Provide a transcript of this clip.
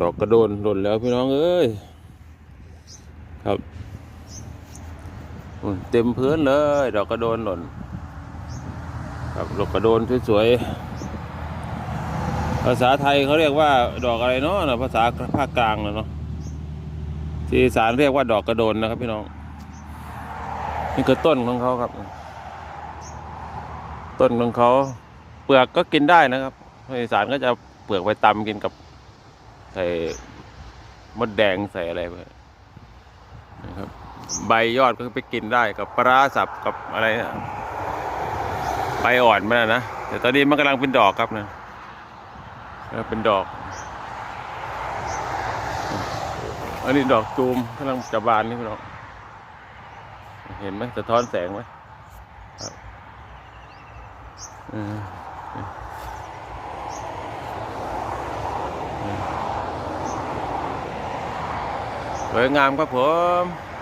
ดอกกระโดนหล่นแล้วพี่น้องเอ้ย ครับ เต็มพื้นเลย ดอกกระโดนหล่น ครับดอกกระโดนสวยๆ ภาษาไทยเขาเรียกว่า ดอกอะไรเนาะนะภาษาภาคกลางนะเนาะที่สารเรียกว่าดอกกระโดนนะครับพี่น้อง นี่คือต้นของเขาครับ ต้นของเขา เปลือกก็กินได้นะครับภาคอีสานก็จะเอาเปลือกไปตำกินกับ ใส่มดแดงใส่อะไรไปนะครับ ใบยอดก็ไปกินได้กับปลาสับกับอะไรนะใบอ่อนมันนะนะแต่ตอนนี้มันกำลังเป็นดอกครับนะเป็นดอกอันนี้ดอกตูมกำลังจะบานนี่พี่น้องเห็นไหมสะท้อนแสงไหมครับ อืมสว